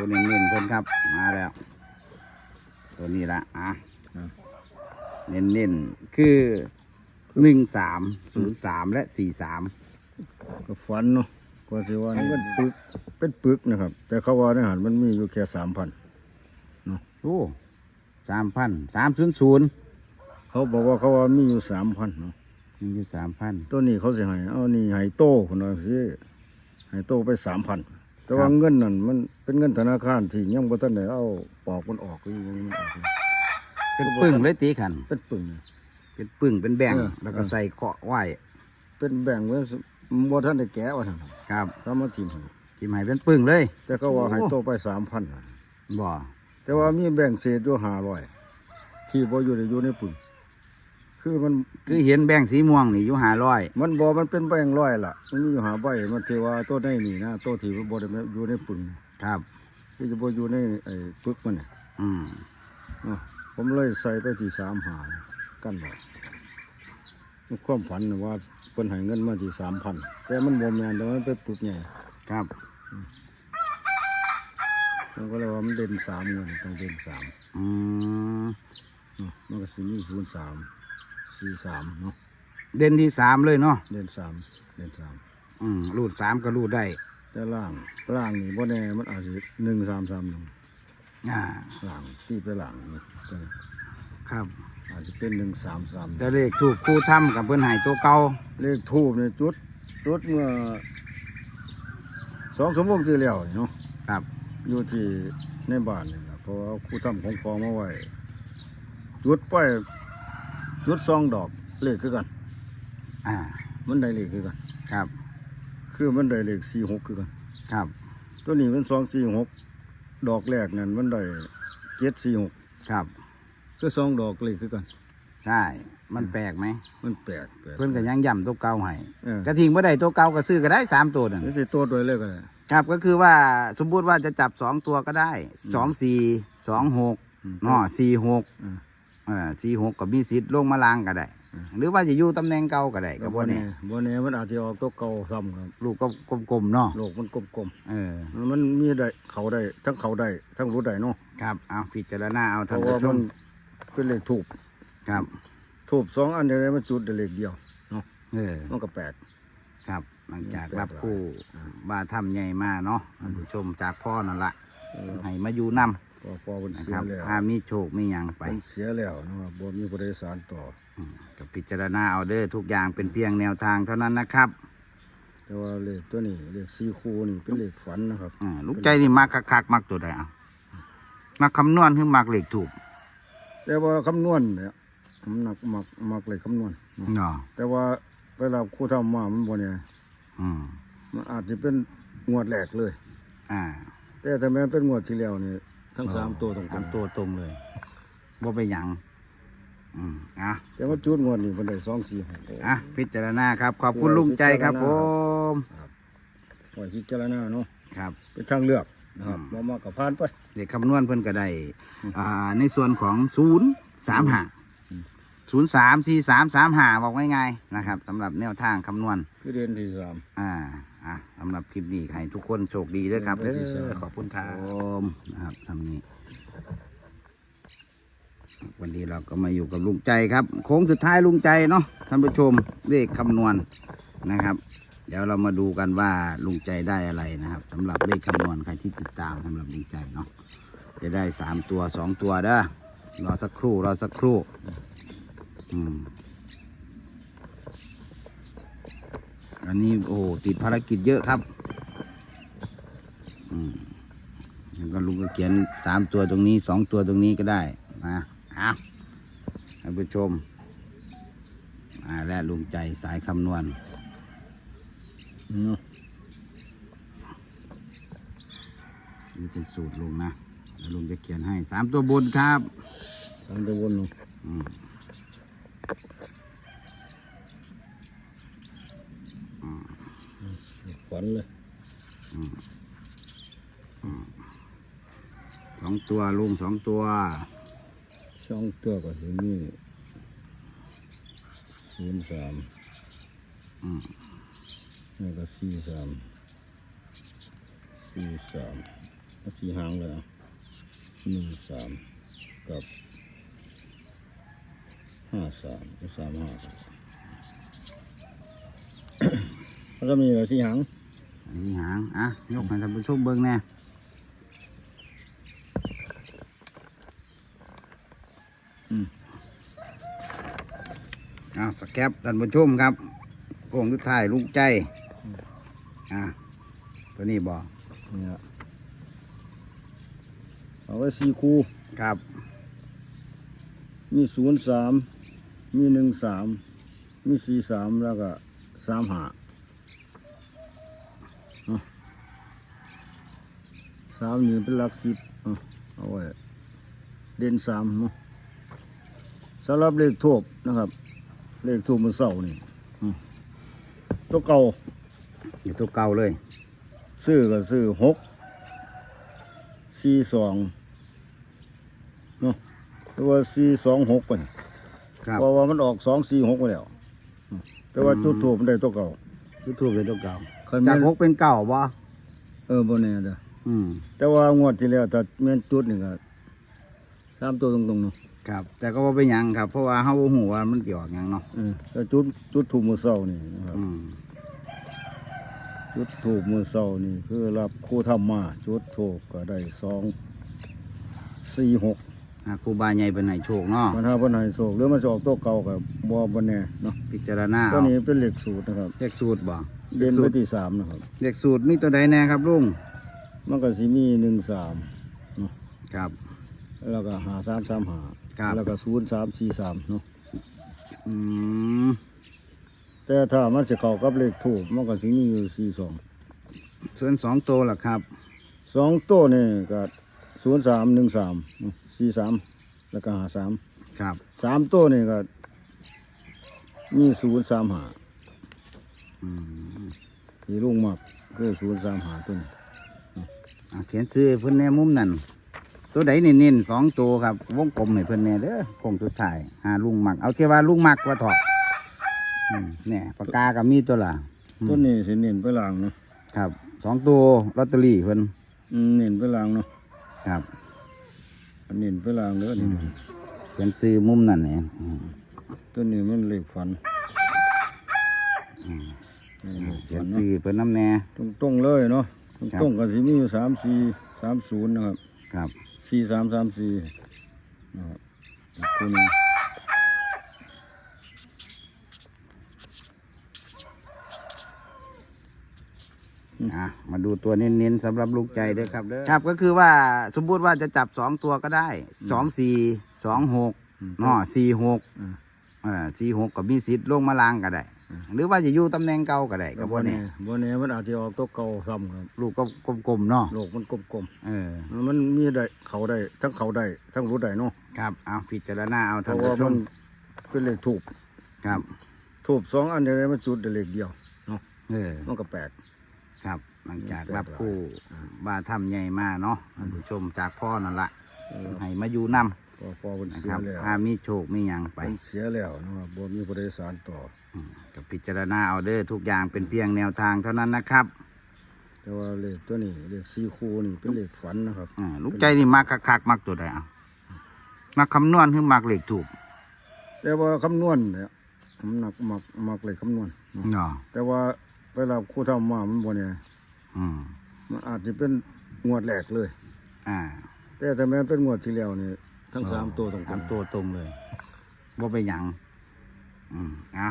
ตัวเน้นๆเพิ่นครับ มาแล้ว ตัวนี้ละอะเน้นๆคือหนึ่งสามศูนย์สามและสี่สามก็ฝันเนาะก็สิว่านี่มันปึกเป็นปึกนะครับ แต่เขาว่าในหันมันมีอยู่แค่สามพันโอ้สามพันสามศูนย์ศูนย์เขาบอกว่าเขาว่ามีอยู่สามพันเนาะมีอยู่สามพันตัวนี้เขาสิให้เอานี่ให้โตคนว่าสิให้โตไปสามพัน แต่ว่าเงินนั่นมันเป็นเงินธนาคารที่ยังบ่ทันได้เอาปอกมันออกอยู่ยังมันออกอยู่เป็นปึ่งเลยตีขัน เป็นปึงเป็นปึ่งเป็นแบ่งเออ แล้วก็เออใส่เคาะไว้เป็นแบ่งไว้บ่ทันได้แกะว่าซั่นครับเขามาทิมให้ที่หมายเป็นปึ่งเลย แต่เขาว่าให้โตไปสามพันบ่แต่ว่ามีแบ่งเศษอยู่ห้าร้อยที่บ่อยู่ในอยู่ในปึง คือมันคือเห็นแบ่งสีม่วงนี่อยู่หาร้อยมันบ่มันเป็นแบ่งร้อยล่ะ มันมีอยู่หาใบมันที่ว่าตัวในนี่นะตัวที่มันบ่ได้อยู่ในปึงครับที่จะบ่อยู่ในไอ้ปึกมันน่ะอืมเนาะผมเลยใส่ไปที่สามหากันไว้มันความฝันน่ะว่าเพิ่นให้เงินมาที่สามพันแต่มันบ่แม่นแต่ว่ามันเป็นปึกใหญ่ครับมันก็เลยว่ามันเด่นสามเงินต้องเด่นสามอืมเนาะมันก็สิมีศูนย์สาม สี่สามเนาะเด่นที่สามเลยเนาะเด่นสามเด่นสามอืมรูดสามก็รูดได้แต่ล่างล่างนี่บ่แน่มันอาจสิหนึ่งสามสามหนึ่งอ่าล่างตีไปล่างนี่ก็ครับ อาจจะเป็นหนึ่งสามสามแต่เลขถูกคู่ถ้ำกับเพื่อนใหายตัวเก่าเลขทูบเนี่ยจุดจุดเมื่อสองชั่วโมงที่แล้วนี่เนาะครับอยู่ที่ในบ้านนี่แหละเพราะว่าครูทำของพอมาไว้จุดไป จุดสองดอกเลขคือกัน อ่า มันได้เลขคือกัน ครับ คือมันได้เลขสี่หกคือกัน ครับ ตัวนี้มันสองสี่หกดอกแรกนั่นมันได้เจ็ดสี่หกครับ คือสองดอกเลขคือกัน ใช่ มันแปลกไหม มันแปลกแปลก เพื่อนก็ยังย่ำตัวเก่าให้เออ กระทิงเมื่อใดตัวเก่าก็ซื้อก็ได้สามตัวนั่นนี่สิตัวโดวยเลขอะไร ครับก็คือว่าสมมุติว่าจะจับสองตัวก็ได้สองสี่สองหกอืม เนาะสี่หกอืมอ่า สี่หกกับมีสิทธิ์ลงมาลางก็ได้ หรือว่าจะอยู่ตำแหน่งเก่าก็ได้กับพวกนี้บ่แน่มันอาจจะออกตัวเก่าซ้ำครับลูกก็กลมๆเนาะโลกมันกลมเออๆมันมีได้เขาได้ทั้งเขาได้ทั้งรู้ได้เนาะครับเอาพิจารณาเอาเพท่านราะผู้ว่าชมัมนเป็นเลขถูกครับถูกสองอันเดียวกันมันจุดได้เลขเดียวเนาะเออมันก็แปลกครับหลังจากแปลกรับคู่อ่าบาทำใหญ่มาเนาะท่านผู้ชมจากพ่อนั่นละเออให้มาอยู่น พอพอมันำนะเสีคยรับแล้วถ้ามีโชคมีหยังไปมันเสียแล้วนะครับบ่มีผู้โดยสารต่อ อืมก็พิจารณาเอาเด้อทุกอย่างเป็นเพียงแนวทางเท่านั้นนะครับแต่ว่าเลขตัวนี้เลขสี่คูนี่เป็นเลขฝันนะครับอ่าลูกใจนี่มักคักๆมักตัวใดอะมักคำนวณหรือมักเลขถูกแต่ว่าคำนวณเนี่ยมันหนักมักมักเลขคำนวณเนาะเนาะแต่ว่าเวลาครูทำมามันบ่เนี่ยอืมมันอาจจะเป็นงวดแรกเลย อ่า แต่ถ้าแม้นเป็นงวดที่แล้วนี่ ทั้งสามตัวตรงกัสานมตัวตรงเลยบ่ไปหยังอืมอะแต่ว่าจุดงวดนี่มันได้สองสี่หกอะพิจารณาครับ ขอบคุณลุงใจครับผมไว้พิจารณาเนาะครับเป็นทางเลือกนะครับมามากับพานไปเด็กคำนวณเพิ่นก็ได้อ่าในส่วนของศูนย์สามห้าศูนย์สามสี่สามสามห้าบอกง่ายๆนะครับสำหรับแนวทางคำนวณคือเดือนที่สามอ่า อะสำหรับคลิปนี้ให้ทุกคนโชคดีด้วยครับเดืเด้อนที่สามอขอบคุณครับผมนะครับทำนี้ วันนี้เราก็มาอยู่กับลุงใจครับ โค้งสุดท้ายลุงใจเนาะท่านผู้ชมเลขคำนวณนะครับ เดี๋ยวเรามาดูกันว่าลุงใจได้อะไรนะครับสำหรับเลขคำนวณใครที่ติดตามสำหรับลุงใจเนาะจะได้สามตัวสองตัวเด้อรอสักครู่รอสักครู่ อืม อันนี้โอ้โหติดภารกิจเยอะครับอืมแล้วก็ลุงก็เขียนสามตัวตรงนี้สองตัวตรงนี้ก็ได้นะเอาท่านผู้ชมอ่าและลุงใจสายคำนวณเนาะนี่เป็นสูตรลุงนะแล้วลุงจะเขียนให้สามตัวบนครับทางตะวันเนาะอืม ฝันเลยสองตัวลุงสองตัวสองตัวก็สิมีศูนย์สามอืมนี่ก็สี่สามสี่สามเอาสี่หางเลยอะหนึ่งสามกับห้าสามสามห้าแล้วก็มีเหลือสี่หาง อันนี้หาง อะ ยกให้ท่านผู้ชมเบิ่งแน่อะสแคปท่านผู้ชมครับโค้งทุดท้ายลุงใจ อะ ตัวนี้บอกเนี่ยเอาไว้สี่คู่ครับ มีศูนย์สาม มีหนึ่งสาม มีสี่สามแล้วก็สามหาเอา สามนี่เป็นหลักสิบเอาเอาไว้เด่นสามเนาะสำหรับเลขทูบนะครับ เลขทูบมันเสานี่อืมตัวเก่าอยู่ตัวเก่าเลย ซื้อก็ซื้อหกสี่สองเนาะหรือว่าสี่สองหกไปครับเพราะว่ามันออกสองสี่หกไปแล้วอืมแต่ว่าจุดถูกมันได้ตัวเก่ายูทูบเป็นตัวเก่าคันจาแม่กนหกเป็นเก่าบ่เออบ่แน่เด้อ อืมแต่ว่างวดที่แล้วแต่แม่นจุดนี่ก็สามตัวตรงๆเนาะครับ แต่ก็ว่าเป็นหยังครับ เพราะว่าเฮาบ่ฮู้ว่ามันเกี่ยวกับหยังเนาะเออแต่จุดจุดถูกมือเศร้านี่นะครับอืมจุดถูกมือเศร้านี่ คือรับครูทำมาจุดถูกก็ได้สองสี่หกอะครูบาใหญ่เป็นให้โชคเนาะมันหาปัญหาโศกหรือมันจะออกตัวเก่ากับบ่บ่แน่เนาะพิจารณาตัวเอานี้เป็นเหล็กสูตรนะครับ เลขสูตรบ่เด่นไปที่สามนะครับ เลขสูตรมีตัวใดแน่ครับลุง มันก็สิมีหนึ่งสามครับ แล้วก็หาสามสามหาครับ แล้วก็ศูนย์สามสี่สามเนาะอืมแต่ถ้ามันจะเข้ากับเลขถูกมันก็สิมีอยู่สี่สองส่วนสองตัวล่ะครับ สองตัวนี่ก็ศูนย์สามหนึ่งสามสี่สามแล้วก็หาสามครับ สามตัวนี่ก็มีศูนย์สามหาอืมที่ลุงมักคือศูนย์สามหาตัวนี้อะ เขียนซื้อให้เพิ่นแน่มุมนั่นตัวใดเน้นๆสองตัวครับ วงกลมให้เพิ่นแน่เด้อคงสุดท้ายหาลุงมักเอาแค่ว่าลุงมักว่าถอดอืมเนี่ยปากกาก็มีตัวละตัวนี้สิเน้นไปล่างเนาะครับสองตัวลอตเตอรี่เพิ่นอืมเน้นไปล่างเนาะครับอันเน้นไปล่างเด้อนี่เขียนซื้อมุมนั่นเนี่ยอืมตัวนี้มันเลขฝันเขียนซื้อเพิ่นน้ำแน่ตรงตรงๆเลยเนาะตรง ครับตรงๆก็สิมีอยู่สามสี่สามศูนย์นะครับครับสี่สามสามสี่นะครับอีกตัวหนึงอะมาดูตัวเน้นๆสำหรับลูกใจด้วยครับเด้อครับก็คือว่าสมมุติว่าจะจับสองตัวก็ได้สองสี่สองหกเนาะสี่หก อืมเออ สี่หกกับมีสิทธิ์ลงมาลางก็ได้ หรือว่าจะอยู่ตำแหน่งเก่าก็ได้ก็บ่บ่แน่แน่บ่แน่มันอาจจะออกตัวเก่าซ้ำครับลูกก็กลมๆเนาะโลกมันกลมเออๆมันมีได้เขาได้ทั้งเขาได้ทั้งรู้ได้เนาะครับเอาพิจารณาเอาเพท่านราะผู้ว่าชมัมนเป็นเลขถูกครับถูกสองอันเดียวกันมันจุดได้เลขเดียวเนาะเออมันก็แปลกครับ หลังจากรับผู้บาทำใหญ่มาเนาะท่านผู้ชมจากพ่อนั่นละให้มาอยู่นำ พอพอมันนะเสีคยรับแล้วถ้ามีโชคมีหยังไปมันเสียแล้วนะครับบ่มีผู้โดยสารต่อ อืมกับพิจารณาเอาเด้อทุกอย่างเป็นเพียงแนวทางเท่านั้นนะครับแต่ว่าเลขตัวนี้เลขสี่คู่นี่เป็นเลขฝันนะครับอ่าลูกใจนี่มักคักๆมักตัวใดเอามักคำนวณหรือมักเลขถูกแต่ว่าคำนวณเนี่ยมันหนักมักมักเลขคำนวณเนาะเนาะแต่ว่าเวลาครู่ทำมามันบ่เนี่ยอืมมันอาจจะเป็นงวดแรกเลย อ่า แต่ถ้าแม้นเป็นงวดที่แล้วนี่ ทั้งสามตัวตรงสามตัวตรงเลยว่าไปหยัง อืมอะ